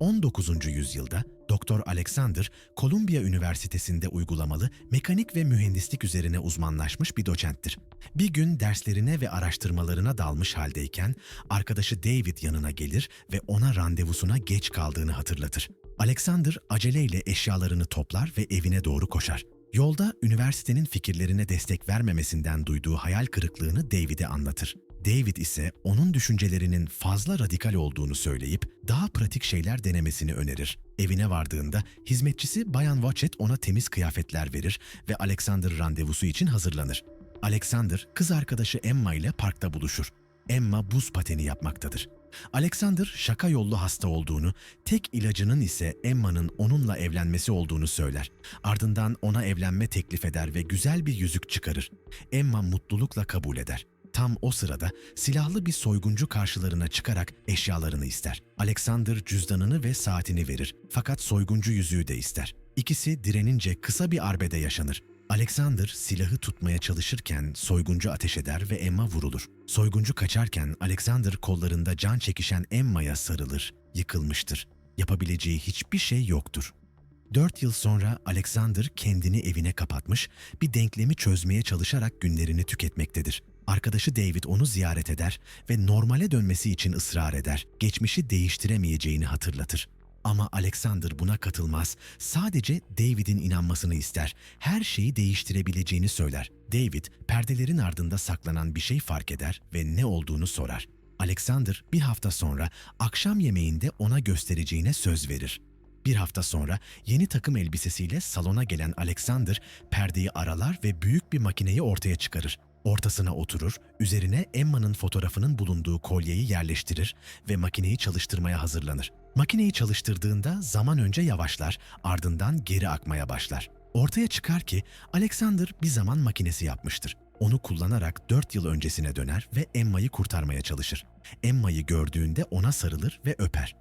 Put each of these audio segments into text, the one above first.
19. yüzyılda Doktor Alexander, Columbia Üniversitesi'nde uygulamalı mekanik ve mühendislik üzerine uzmanlaşmış bir doçenttir. Bir gün derslerine ve araştırmalarına dalmış haldeyken arkadaşı David yanına gelir ve ona randevusuna geç kaldığını hatırlatır. Alexander aceleyle eşyalarını toplar ve evine doğru koşar. Yolda üniversitenin fikirlerine destek vermemesinden duyduğu hayal kırıklığını David'e anlatır. David ise onun düşüncelerinin fazla radikal olduğunu söyleyip daha pratik şeyler denemesini önerir. Evine vardığında hizmetçisi Bayan Watchet ona temiz kıyafetler verir ve Alexander randevusu için hazırlanır. Alexander kız arkadaşı Emma ile parkta buluşur. Emma buz pateni yapmaktadır. Alexander şaka yollu hasta olduğunu, tek ilacının ise Emma'nın onunla evlenmesi olduğunu söyler. Ardından ona evlenme teklif eder ve güzel bir yüzük çıkarır. Emma mutlulukla kabul eder. Tam o sırada silahlı bir soyguncu karşılarına çıkarak eşyalarını ister. Alexander cüzdanını ve saatini verir fakat soyguncu yüzüğü de ister. İkisi direnince kısa bir arbede yaşanır. Alexander silahı tutmaya çalışırken soyguncu ateş eder ve Emma vurulur. Soyguncu kaçarken Alexander kollarında can çekişen Emma'ya sarılır, yıkılmıştır. Yapabileceği hiçbir şey yoktur. Dört yıl sonra Alexander kendini evine kapatmış, bir denklemi çözmeye çalışarak günlerini tüketmektedir. Arkadaşı David onu ziyaret eder ve normale dönmesi için ısrar eder. Geçmişi değiştiremeyeceğini hatırlatır. Ama Alexander buna katılmaz. Sadece David'in inanmasını ister. Her şeyi değiştirebileceğini söyler. David perdelerin ardında saklanan bir şey fark eder ve ne olduğunu sorar. Alexander bir hafta sonra akşam yemeğinde ona göstereceğine söz verir. Bir hafta sonra yeni takım elbisesiyle salona gelen Alexander perdeyi aralar ve büyük bir makineyi ortaya çıkarır. Ortasına oturur, üzerine Emma'nın fotoğrafının bulunduğu kolyeyi yerleştirir ve makineyi çalıştırmaya hazırlanır. Makineyi çalıştırdığında zaman önce yavaşlar, ardından geri akmaya başlar. Ortaya çıkar ki Alexander bir zaman makinesi yapmıştır. Onu kullanarak 4 yıl öncesine döner ve Emma'yı kurtarmaya çalışır. Emma'yı gördüğünde ona sarılır ve öper.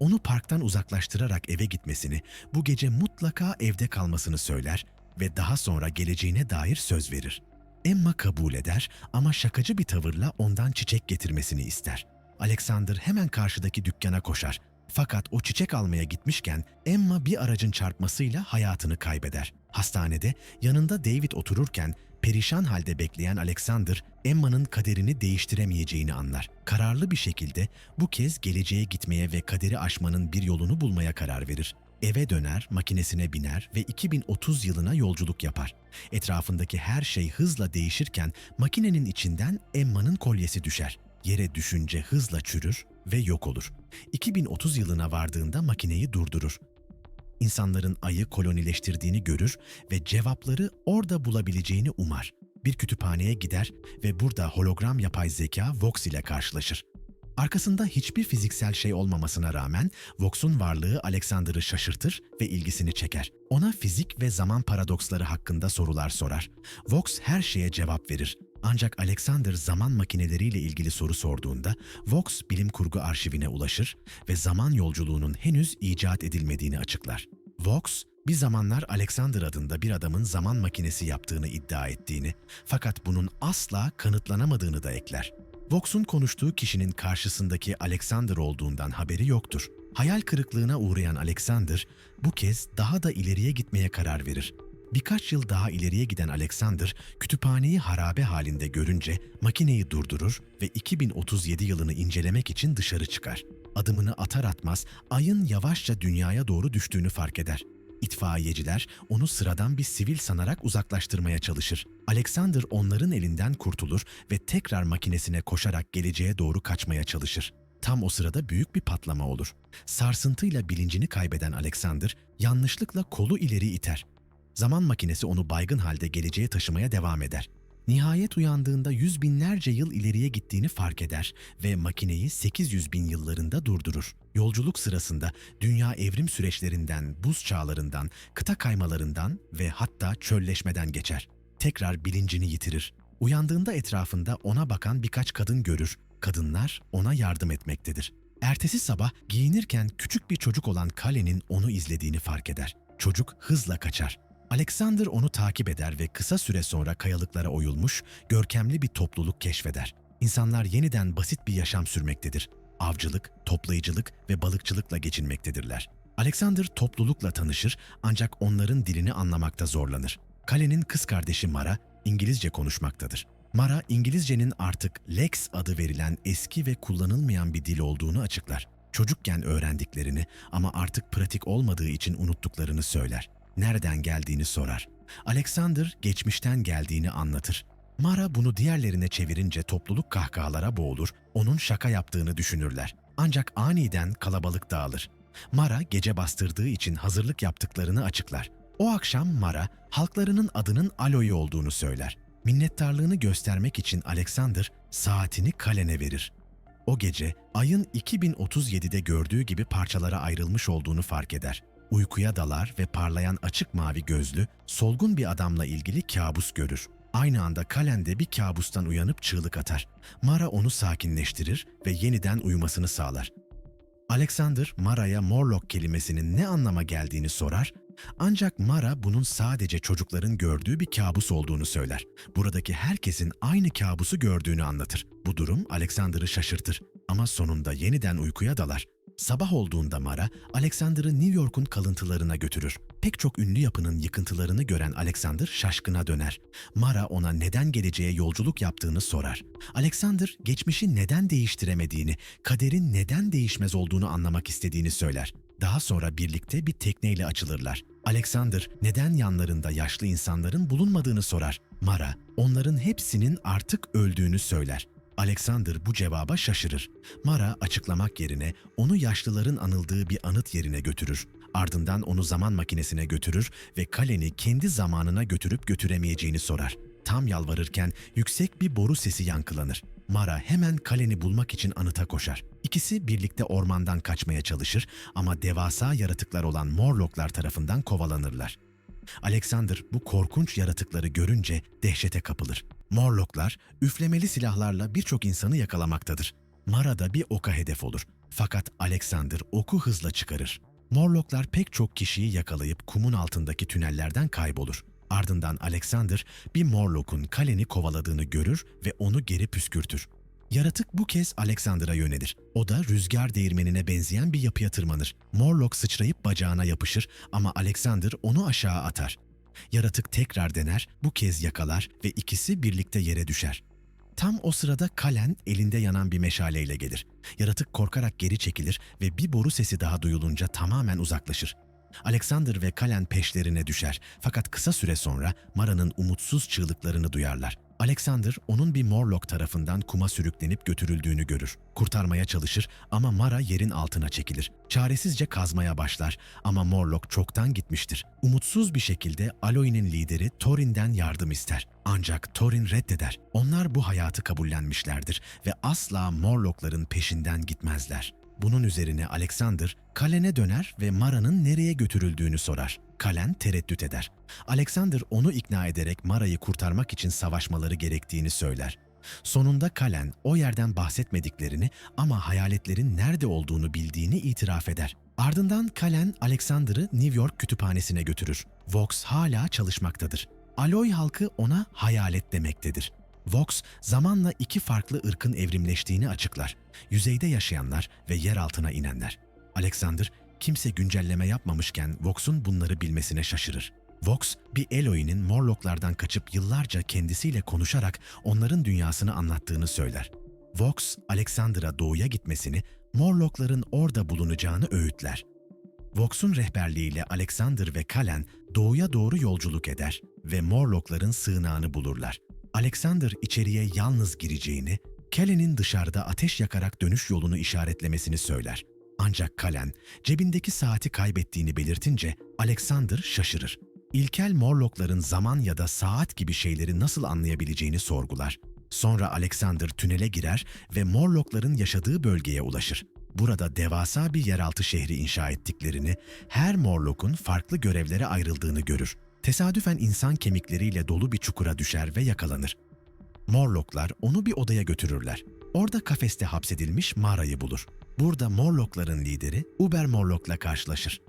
Onu parktan uzaklaştırarak eve gitmesini, bu gece mutlaka evde kalmasını söyler ve daha sonra geleceğine dair söz verir. Emma kabul eder ama şakacı bir tavırla ondan çiçek getirmesini ister. Alexander hemen karşıdaki dükkana koşar. Fakat o çiçek almaya gitmişken Emma bir aracın çarpmasıyla hayatını kaybeder. Hastanede yanında David otururken perişan halde bekleyen Alexander, Emma'nın kaderini değiştiremeyeceğini anlar. Kararlı bir şekilde bu kez geleceğe gitmeye ve kaderi aşmanın bir yolunu bulmaya karar verir. Eve döner, makinesine biner ve 2030 yılına yolculuk yapar. Etrafındaki her şey hızla değişirken makinenin içinden Emma'nın kolyesi düşer. Yere düşünce hızla çürür ve yok olur. 2030 yılına vardığında makineyi durdurur. İnsanların ayı kolonileştirdiğini görür ve cevapları orada bulabileceğini umar. Bir kütüphaneye gider ve burada hologram yapay zeka Vox ile karşılaşır. Arkasında hiçbir fiziksel şey olmamasına rağmen Vox'un varlığı Alexander'ı şaşırtır ve ilgisini çeker. Ona fizik ve zaman paradoksları hakkında sorular sorar. Vox her şeye cevap verir. Ancak Alexander zaman makineleriyle ilgili soru sorduğunda Vox bilim kurgu arşivine ulaşır ve zaman yolculuğunun henüz icat edilmediğini açıklar. Vox, bir zamanlar Alexander adında bir adamın zaman makinesi yaptığını iddia ettiğini fakat bunun asla kanıtlanamadığını da ekler. Vox'un konuştuğu kişinin karşısındaki Alexander olduğundan haberi yoktur. Hayal kırıklığına uğrayan Alexander bu kez daha da ileriye gitmeye karar verir. Birkaç yıl daha ileriye giden Alexander, kütüphaneyi harabe halinde görünce makineyi durdurur ve 2037 yılını incelemek için dışarı çıkar. Adımını atar atmaz ayın yavaşça dünyaya doğru düştüğünü fark eder. İtfaiyeciler onu sıradan bir sivil sanarak uzaklaştırmaya çalışır. Alexander onların elinden kurtulur ve tekrar makinesine koşarak geleceğe doğru kaçmaya çalışır. Tam o sırada büyük bir patlama olur. Sarsıntıyla bilincini kaybeden Alexander yanlışlıkla kolu ileri iter. Zaman makinesi onu baygın halde geleceğe taşımaya devam eder. Nihayet uyandığında yüz binlerce yıl ileriye gittiğini fark eder ve makineyi 800 bin yıllarında durdurur. Yolculuk sırasında dünya evrim süreçlerinden, buz çağlarından, kıta kaymalarından ve hatta çölleşmeden geçer. Tekrar bilincini yitirir. Uyandığında etrafında ona bakan birkaç kadın görür. Kadınlar ona yardım etmektedir. Ertesi sabah giyinirken küçük bir çocuk olan Kale'nin onu izlediğini fark eder. Çocuk hızla kaçar. Alexander onu takip eder ve kısa süre sonra kayalıklara oyulmuş, görkemli bir topluluk keşfeder. İnsanlar yeniden basit bir yaşam sürmektedir. avcılık, toplayıcılık ve balıkçılıkla geçinmektedirler. Alexander toplulukla tanışır ancak onların dilini anlamakta zorlanır. Kalenin kız kardeşi Mara İngilizce konuşmaktadır. Mara, İngilizcenin artık Lex adı verilen eski ve kullanılmayan bir dil olduğunu açıklar. Çocukken öğrendiklerini ama artık pratik olmadığı için unuttuklarını söyler. Nereden geldiğini sorar. Alexander geçmişten geldiğini anlatır. Mara bunu diğerlerine çevirince topluluk kahkahalara boğulur, onun şaka yaptığını düşünürler. Ancak aniden kalabalık dağılır. Mara gece bastırdığı için hazırlık yaptıklarını açıklar. O akşam Mara, halklarının adının Aloy olduğunu söyler. Minnettarlığını göstermek için Alexander saatini kalene verir. O gece ayın 2037'de gördüğü gibi parçalara ayrılmış olduğunu fark eder. Uykuya dalar ve parlayan açık mavi gözlü, solgun bir adamla ilgili kabus görür. Aynı anda Kalen de bir kabustan uyanıp çığlık atar. Mara onu sakinleştirir ve yeniden uyumasını sağlar. Alexander Mara'ya Morlock kelimesinin ne anlama geldiğini sorar ancak Mara bunun sadece çocukların gördüğü bir kabus olduğunu söyler. Buradaki herkesin aynı kabusu gördüğünü anlatır. Bu durum Alexander'ı şaşırtır ama sonunda yeniden uykuya dalar. Sabah olduğunda Mara, Alexander'ı New York'un kalıntılarına götürür. Pek çok ünlü yapının yıkıntılarını gören Alexander şaşkına döner. Mara ona neden geleceğe yolculuk yaptığını sorar. Alexander, geçmişi neden değiştiremediğini, kaderin neden değişmez olduğunu anlamak istediğini söyler. Daha sonra birlikte bir tekneyle açılırlar. Alexander neden yanlarında yaşlı insanların bulunmadığını sorar. Mara onların hepsinin artık öldüğünü söyler. Alexander bu cevaba şaşırır. Mara açıklamak yerine onu yaşlıların anıldığı bir anıt yerine götürür. Ardından onu zaman makinesine götürür ve kaleni kendi zamanına götürüp götüremeyeceğini sorar. Tam yalvarırken yüksek bir boru sesi yankılanır. Mara hemen kaleni bulmak için anıta koşar. İkisi birlikte ormandan kaçmaya çalışır ama devasa yaratıklar olan Morlocklar tarafından kovalanırlar. Alexander bu korkunç yaratıkları görünce dehşete kapılır. Morlocklar üflemeli silahlarla birçok insanı yakalamaktadır. Mara da bir oka hedef olur. Fakat Alexander oku hızla çıkarır. Morlocklar pek çok kişiyi yakalayıp kumun altındaki tünellerden kaybolur. Ardından Alexander bir Morlock'un kaleni kovaladığını görür ve onu geri püskürtür. Yaratık bu kez Alexander'a yönelir. O da rüzgar değirmenine benzeyen bir yapıya tırmanır. Morlock sıçrayıp bacağına yapışır ama Alexander onu aşağı atar. Yaratık tekrar dener, bu kez yakalar ve ikisi birlikte yere düşer. Tam o sırada Kalen elinde yanan bir meşaleyle gelir. Yaratık korkarak geri çekilir ve bir boru sesi daha duyulunca tamamen uzaklaşır. Alexander ve Kalen peşlerine düşer fakat kısa süre sonra Mara'nın umutsuz çığlıklarını duyarlar. Alexander onun bir Morlock tarafından kuma sürüklenip götürüldüğünü görür. Kurtarmaya çalışır ama Mara yerin altına çekilir. Çaresizce kazmaya başlar ama Morlock çoktan gitmiştir. Umutsuz bir şekilde Aloy'nin lideri Thorin'den yardım ister. Ancak Thorin reddeder. Onlar bu hayatı kabullenmişlerdir ve asla Morlock'ların peşinden gitmezler. Bunun üzerine Alexander Kalen'e döner ve Mara'nın nereye götürüldüğünü sorar. Kalen tereddüt eder. Alexander onu ikna ederek Mara'yı kurtarmak için savaşmaları gerektiğini söyler. Sonunda Kalen o yerden bahsetmediklerini ama hayaletlerin nerede olduğunu bildiğini itiraf eder. Ardından Kalen Alexander'ı New York kütüphanesine götürür. Vox hala çalışmaktadır. Aloy halkı ona hayalet demektedir. Vox zamanla iki farklı ırkın evrimleştiğini açıklar. Yüzeyde yaşayanlar ve yer altına inenler. Alexander kimse güncelleme yapmamışken Vox'un bunları bilmesine şaşırır. Vox, bir Eloy'nin Morlocklardan kaçıp yıllarca kendisiyle konuşarak onların dünyasını anlattığını söyler. Vox, Alexander'a doğuya gitmesini, Morlockların orada bulunacağını öğütler. Vox'un rehberliğiyle Alexander ve Kalen doğuya doğru yolculuk eder ve Morlockların sığınağını bulurlar. Alexander içeriye yalnız gireceğini, Kalen'in dışarıda ateş yakarak dönüş yolunu işaretlemesini söyler. Ancak Kalen cebindeki saati kaybettiğini belirtince Alexander şaşırır. İlkel Morlockların zaman ya da saat gibi şeyleri nasıl anlayabileceğini sorgular. Sonra Alexander tünele girer ve Morlockların yaşadığı bölgeye ulaşır. Burada devasa bir yeraltı şehri inşa ettiklerini, her Morlock'un farklı görevlere ayrıldığını görür. Tesadüfen insan kemikleriyle dolu bir çukura düşer ve yakalanır. Morlocklar onu bir odaya götürürler. Orada kafeste hapsedilmiş mağarayı bulur. Burada Morlockların lideri Uber Morlock'la karşılaşır.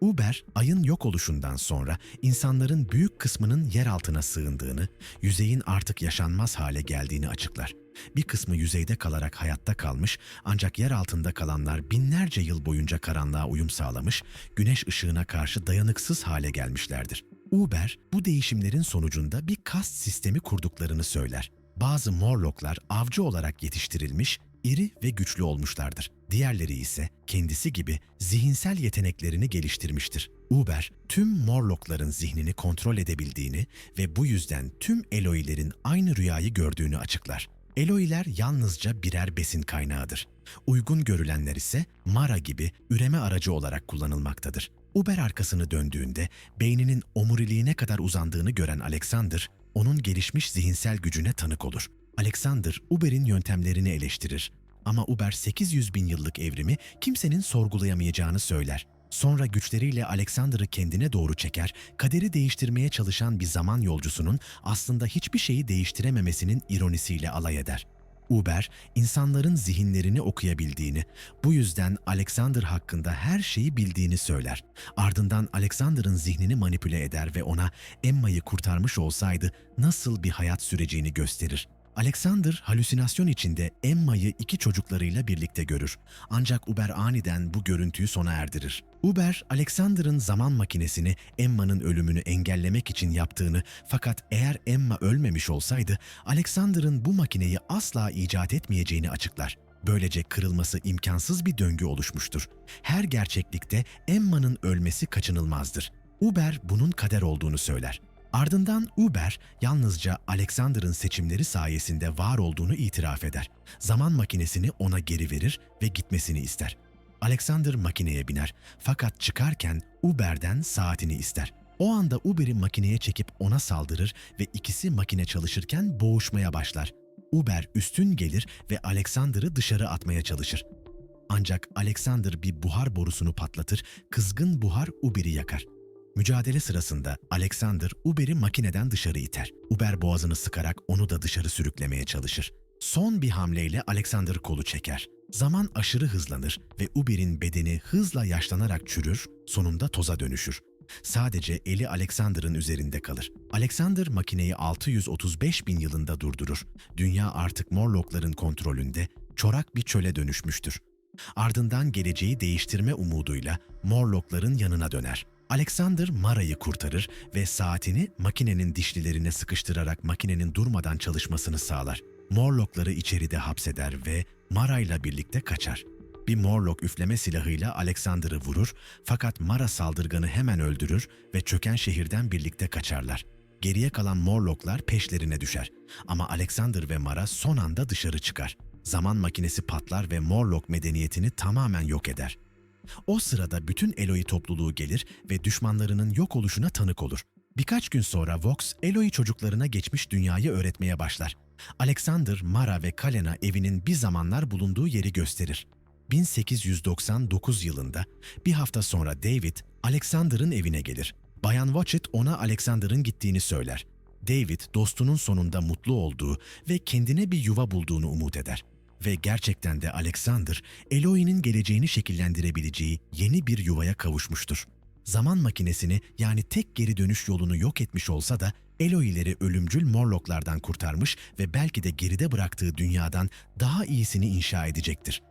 Uber, ayın yok oluşundan sonra insanların büyük kısmının yer altına sığındığını, yüzeyin artık yaşanmaz hale geldiğini açıklar. Bir kısmı yüzeyde kalarak hayatta kalmış ancak yer altında kalanlar binlerce yıl boyunca karanlığa uyum sağlamış, güneş ışığına karşı dayanıksız hale gelmişlerdir. Uber bu değişimlerin sonucunda bir kast sistemi kurduklarını söyler. Bazı Morlocklar avcı olarak yetiştirilmiş, iri ve güçlü olmuşlardır. Diğerleri ise kendisi gibi zihinsel yeteneklerini geliştirmiştir. Uber, tüm Morlockların zihnini kontrol edebildiğini ve bu yüzden tüm Eloilerin aynı rüyayı gördüğünü açıklar. Eloiler yalnızca birer besin kaynağıdır. Uygun görülenler ise Mara gibi üreme aracı olarak kullanılmaktadır. Uber arkasını döndüğünde beyninin omuriliğine kadar uzandığını gören Alexander, onun gelişmiş zihinsel gücüne tanık olur. Alexander, Uber'in yöntemlerini eleştirir. Ama Uber 800 bin yıllık evrimi kimsenin sorgulayamayacağını söyler. Sonra güçleriyle Alexander'ı kendine doğru çeker, kaderi değiştirmeye çalışan bir zaman yolcusunun aslında hiçbir şeyi değiştirememesinin ironisiyle alay eder. Uber, insanların zihinlerini okuyabildiğini, bu yüzden Alexander hakkında her şeyi bildiğini söyler. Ardından Alexander'ın zihnini manipüle eder ve ona Emma'yı kurtarmış olsaydı nasıl bir hayat süreceğini gösterir. Alexander halüsinasyon içinde Emma'yı iki çocuklarıyla birlikte görür. Ancak Uber aniden bu görüntüyü sona erdirir. Uber, Alexander'ın zaman makinesini Emma'nın ölümünü engellemek için yaptığını fakat eğer Emma ölmemiş olsaydı Alexander'ın bu makineyi asla icat etmeyeceğini açıklar. Böylece kırılması imkansız bir döngü oluşmuştur. Her gerçeklikte Emma'nın ölmesi kaçınılmazdır. Uber bunun kader olduğunu söyler. Ardından Uber yalnızca Alexander'ın seçimleri sayesinde var olduğunu itiraf eder. Zaman makinesini ona geri verir ve gitmesini ister. Alexander makineye biner fakat çıkarken Uber'den saatini ister. O anda Uber'i makineye çekip ona saldırır ve ikisi makine çalışırken boğuşmaya başlar. Uber üstün gelir ve Alexander'ı dışarı atmaya çalışır. Ancak Alexander bir buhar borusunu patlatır, kızgın buhar Uber'i yakar. Mücadele sırasında Alexander Uber'i makineden dışarı iter. Uber boğazını sıkarak onu da dışarı sürüklemeye çalışır. Son bir hamleyle Alexander kolu çeker. Zaman aşırı hızlanır ve Uber'in bedeni hızla yaşlanarak çürür, sonunda toza dönüşür. Sadece eli Alexander'ın üzerinde kalır. Alexander makineyi 635 bin yılında durdurur. Dünya artık Morlockların kontrolünde, çorak bir çöle dönüşmüştür. Ardından geleceği değiştirme umuduyla Morlockların yanına döner. Alexander Mara'yı kurtarır ve saatini makinenin dişlilerine sıkıştırarak makinenin durmadan çalışmasını sağlar. Morlockları içeride hapseder ve Mara'yla birlikte kaçar. Bir Morlock üfleme silahıyla Alexander'ı vurur fakat Mara saldırganı hemen öldürür ve çöken şehirden birlikte kaçarlar. Geriye kalan Morlocklar peşlerine düşer ama Alexander ve Mara son anda dışarı çıkar. Zaman makinesi patlar ve Morlock medeniyetini tamamen yok eder. O sırada bütün Eloi topluluğu gelir ve düşmanlarının yok oluşuna tanık olur. Birkaç gün sonra Vox, Eloi çocuklarına geçmiş dünyayı öğretmeye başlar. Alexander, Mara ve Kalena evinin bir zamanlar bulunduğu yeri gösterir. 1899 yılında bir hafta sonra David, Alexander'ın evine gelir. Bayan Watchet ona Alexander'ın gittiğini söyler. David, dostunun sonunda mutlu olduğu ve kendine bir yuva bulduğunu umut eder. Ve gerçekten de Alexander, Eloi'nin geleceğini şekillendirebileceği yeni bir yuvaya kavuşmuştur. Zaman makinesini yani tek geri dönüş yolunu yok etmiş olsa da Eloi'leri ölümcül Morlocklardan kurtarmış ve belki de geride bıraktığı dünyadan daha iyisini inşa edecektir.